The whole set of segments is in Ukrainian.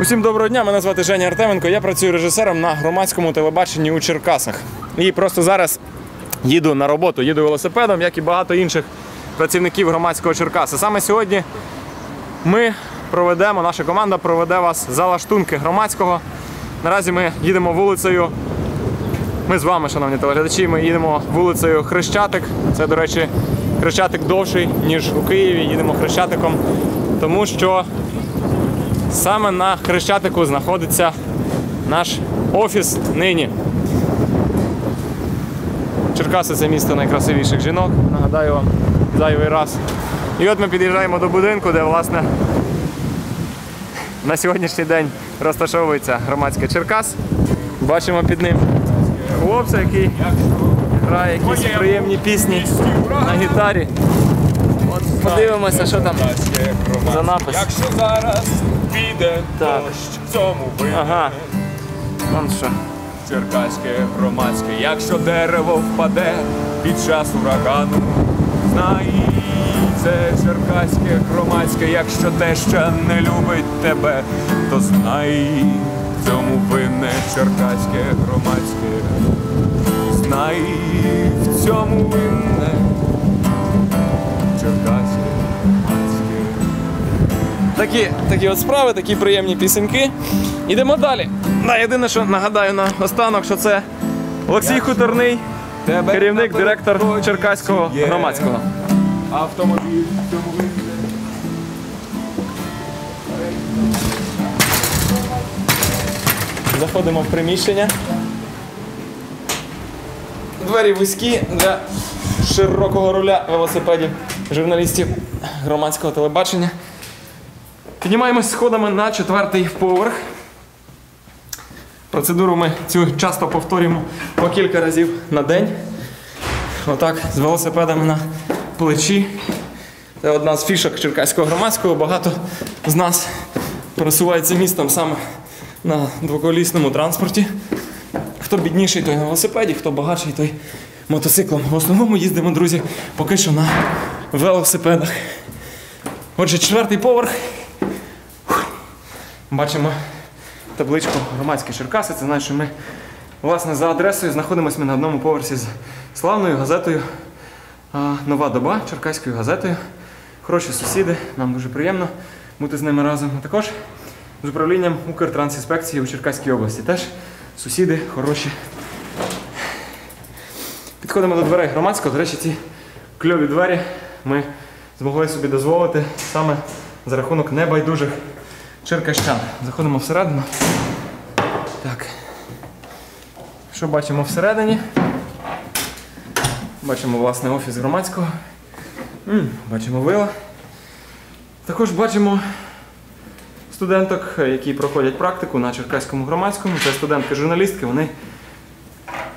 Усім доброго дня, мене звати Женя Артеменко. Я працюю режисером на громадському телебаченні у Черкасах. І просто зараз їду на роботу, їду велосипедом, як і багато інших працівників громадського Черкаса. Саме сьогодні ми проведемо, наша команда проведе вас за лаштунки громадського. Наразі ми їдемо вулицею. Ми з вами, шановні телеглядачі, ми їдемо вулицею Хрещатик. Це, до речі, Хрещатик довший, ніж у Києві. Їдемо Хрещатиком, тому що Саме на Хрещатику знаходиться наш офіс нині. Черкаси це місто найкрасивіших жінок, нагадаю вам зайвий раз. І от ми під'їжджаємо до будинку, де власне на сьогоднішній день розташовується громадське Черкас. Бачимо під ним хлопця, який грає якісь приємні пісні на гітарі. От подивимося, що там за напис. Якщо зараз піде Так. дощ, в цьому винен Ага. Вон що. черкаське громадське, якщо дерево впаде під час урагану, знай це черкаське громадське, якщо теща не любить тебе, то знай в цьому винне черкаське громадське. Знай в цьому винне Такі, такі от справи, такі приємні пісеньки. Ідемо далі. Да, єдине, що нагадаю на останок, що це Олексій Хуторний, керівник, директор Черкаського громадського. Автомобіль. Заходимо в приміщення. Двері вузькі для широкого руля велосипедів журналістів громадського телебачення. Піднімаємось сходами на четвертий поверх. Процедуру ми цю часто повторюємо по кілька разів на день. Отак, з велосипедами на плечі. Це одна з фішок Черкаського громадського. Багато з нас пересувається містом саме на двоколісному транспорті. Хто бідніший, той на велосипеді, хто багатший, той мотоциклом. В основному їздимо, друзі, поки що на велосипедах. Отже, четвертий поверх. Бачимо табличку громадські Черкаси. Це значить, що ми власне за адресою знаходимося ми на одному поверсі з славною газетою Нова доба Черкаською газетою. Хороші сусіди, нам дуже приємно бути з ними разом. А також з управлінням Укртрансінспекції у Черкаській області. Теж сусіди хороші. Підходимо до дверей громадського. До речі, ці кльові двері ми змогли собі дозволити саме за рахунок небайдужих черкащан. Заходимо всередину. Так. Що бачимо всередині? Бачимо власне офіс громадського. М, Бачимо вила. Також бачимо студенток, які проходять практику на Черкаському громадському. Це студентки-журналістки. Вони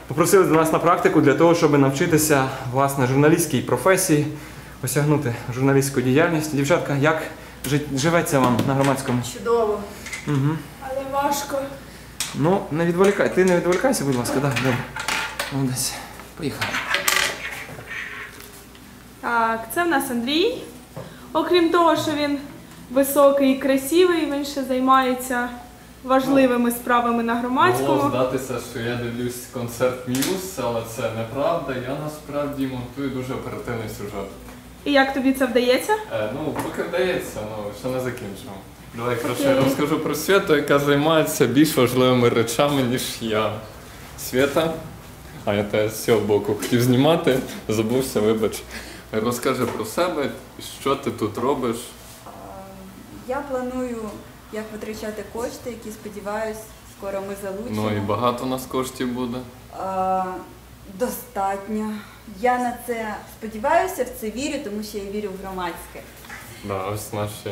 попросили до нас на практику для того, щоб навчитися власне журналістській професії, осягнути журналістську діяльність. Дівчатка, як жи- живеться вам на громадському? Чудово. Угу. Але важко. Ну, не відволікай. Ти не відволікайся, будь ласка, так, добре. Молодець. Поїхали. Так, це в нас Андрій. Окрім того, що він високий і красивий, він ще займається важливими справами на Могло громадському. здатися, що я дивлюсь концерт М'юз, але це неправда. Я насправді монтую дуже оперативний сюжет. І як тобі це вдається? Е, ну, поки вдається, ну ще не закінчив. Давай краще я розкажу про Святу, яка займається більш важливими речами, ніж я. Свята, а я тебе з цього боку хотів знімати, забувся, вибач. Розкажи про себе, що ти тут робиш. Я планую, як витрачати кошти, які сподіваюсь, скоро ми залучимо. Ну і багато у нас коштів буде. А, достатньо. Я на це сподіваюся, в це вірю, тому що я вірю в громадське. Да, ось наші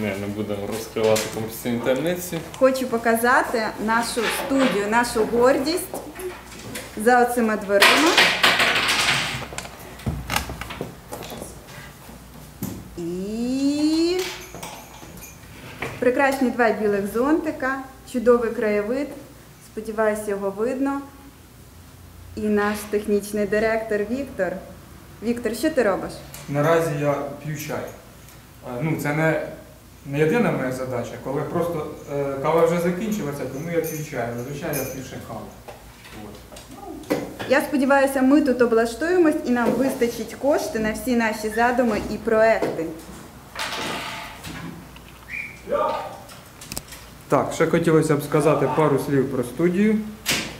не, не будемо розкривати комерційні таємниці. Хочу показати нашу студію, нашу гордість за оцими дверима. І прекрасні два білих зонтика, чудовий краєвид. Сподіваюся, його видно. І наш технічний директор Віктор. Віктор, що ти робиш? Наразі я п'ю чай. Е, Ну, це не не єдина моя задача, коли просто е, кава вже закінчилася, тому я відповідаю. Зазвичай я більше каву. От. Я сподіваюся, ми тут облаштуємось і нам вистачить кошти на всі наші задуми і проекти. Так, ще хотілося б сказати пару слів про студію.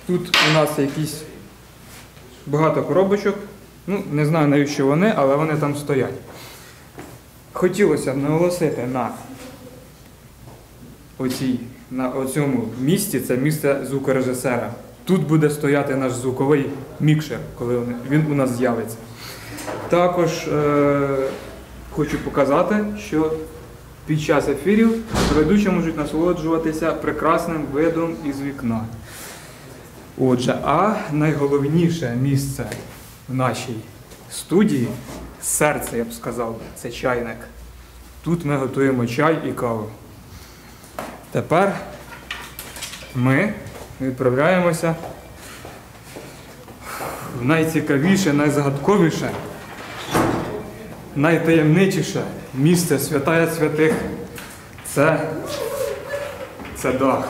Тут у нас якісь багато коробочок. Ну, не знаю навіщо вони, але вони там стоять. Хотілося б наголосити на оцій, на оцьому місці, це місце звукорежисера. Тут буде стояти наш звуковий мікшер, коли він у нас з'явиться. Також е- хочу показати, що під час ефірів ведучі можуть насолоджуватися прекрасним видом із вікна. Отже, а найголовніше місце в нашій студії серце, я б сказав, це чайник. Тут ми готуємо чай і каву. Тепер ми відправляємося в найцікавіше, найзагадковіше найтаємничіше місце святая святих це, це дах.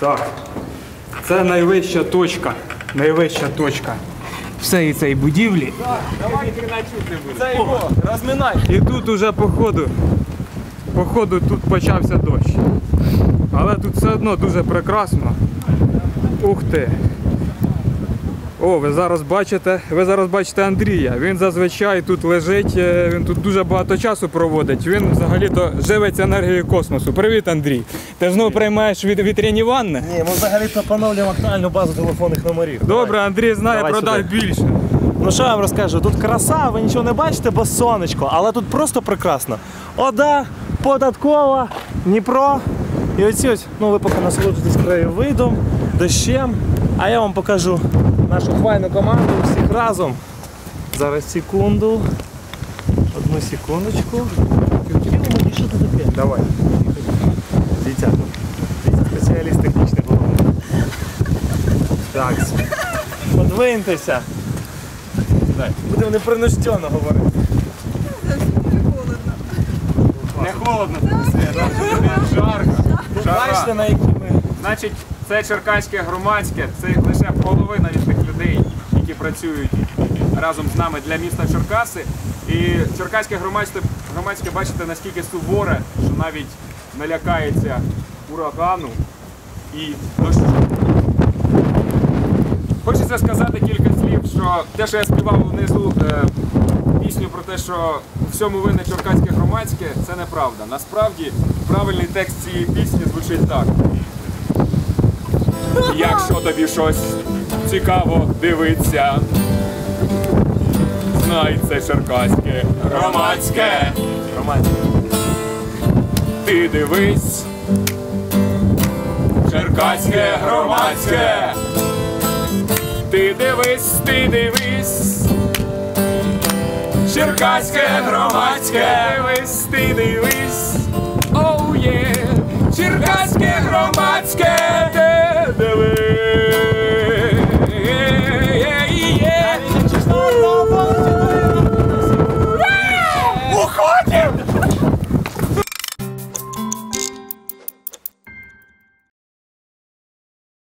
Так. Це найвища точка. Найвища точка всієї цієї будівлі. Це його. І тут уже походу, походу тут почався дощ. Але тут все одно дуже прекрасно. Ух ти! О, ви зараз бачите, ви зараз бачите Андрія. Він зазвичай тут лежить, е, він тут дуже багато часу проводить. Він взагалі-то живиться енергією космосу. Привіт, Андрій. Ти знову приймаєш від вітряні ванни? Ні, ми взагалі-то поновлюємо актуальну базу телефонних номерів. Добре, Андрій знає Давай сюди. більше. Ну що я вам розкажу? Тут краса, ви нічого не бачите, бо сонечко, але тут просто прекрасно. Ода, податкова, Дніпро. І оці ось, ну ви поки насолоджуєтесь краєвидом, дощем. А я вам покажу нашу файну команду всіх разом. Зараз секунду. Одну секундочку. Що це таке? Давай. Дитя. Дитя спеціаліст технічний головний. Так. Подвиньтеся. Будемо непринужденно говорити. Не холодно тобі, Свята. Жарко. Бачите, на які ми. Значить, це черкаське громадське, це лише половина від тих людей, які працюють разом з нами для міста Черкаси. І черкаське громадське, громадське бачите, наскільки суворе, що навіть не лякається урагану і дощу. Хочеться сказати кілька слів, що те, що я співав внизу е, пісню про те, що у всьому винне черкаське громадське, це неправда. Насправді правильний текст цієї пісні звучить так. Якщо тобі щось цікаво дивиться, знай це черкаське громадське. Громадське. Ти дивись, черкаське громадське. Ти дивись, ти дивись. Черкаське громадське, дивись, ти дивись. Оу є, черкаське громадське,